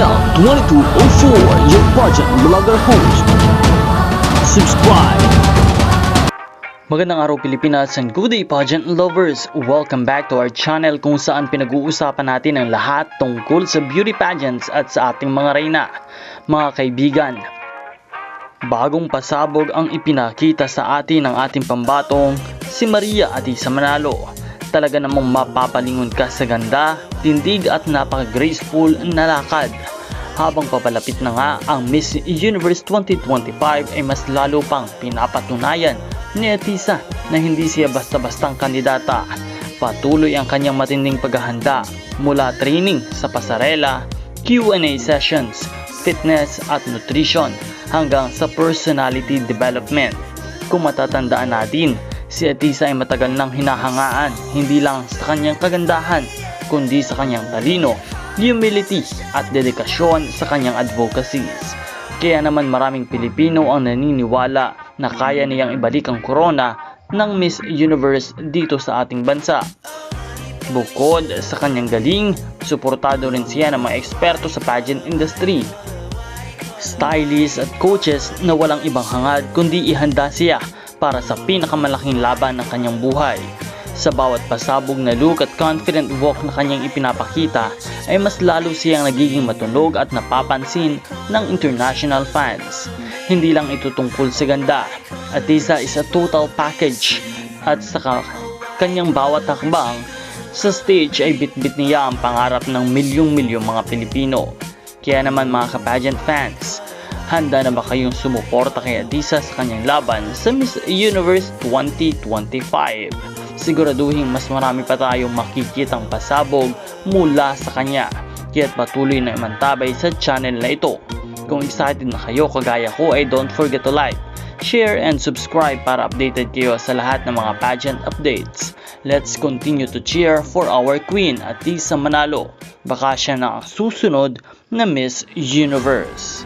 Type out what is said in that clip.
Mel 2204, your pageant vlogger host. Subscribe. Magandang araw Pilipinas and good day pageant lovers! Welcome back to our channel kung saan pinag-uusapan natin ang lahat tungkol sa beauty pageants at sa ating mga reyna. Mga kaibigan, bagong pasabog ang ipinakita sa atin ng ating pambatong si Maria Atisa Manalo. Talaga namang mapapalingon ka sa ganda, tindig at napaka-graceful na lakad. Habang papalapit na nga ang Miss Universe 2025 ay mas lalo pang pinapatunayan ni Atisa na hindi siya basta-bastang kandidata. Patuloy ang kanyang matinding paghahanda mula training sa pasarela, Q&A sessions, fitness at nutrition hanggang sa personality development. Kung matatandaan natin, si Atisa ay matagal nang hinahangaan hindi lang sa kanyang kagandahan kundi sa kanyang talino, humility at dedikasyon sa kanyang advocacies. Kaya naman maraming Pilipino ang naniniwala na kaya niyang ibalik ang corona ng Miss Universe dito sa ating bansa. Bukod sa kanyang galing, suportado rin siya ng mga eksperto sa pageant industry. Stylists at coaches na walang ibang hangad kundi ihanda siya para sa pinakamalaking laban ng kanyang buhay. Sa bawat pasabog na look at confident walk na kanyang ipinapakita ay mas lalo siyang nagiging matunog at napapansin ng international fans. Hindi lang ito tungkol sa ganda, at isa is a total package at sa ka- kanyang bawat hakbang sa stage ay bitbit niya ang pangarap ng milyong-milyong mga Pilipino. Kaya naman mga ka-pageant fans, handa na ba kayong sumuporta kay Adisa sa kanyang laban sa Miss Universe 2025? Siguraduhin mas marami pa tayong makikitang pasabog mula sa kanya. Kaya't patuloy na imantabay sa channel na ito. Kung excited na kayo kagaya ko ay don't forget to like, share and subscribe para updated kayo sa lahat ng mga pageant updates. Let's continue to cheer for our queen Atisa Manalo. Baka siya na ang susunod na Miss Universe.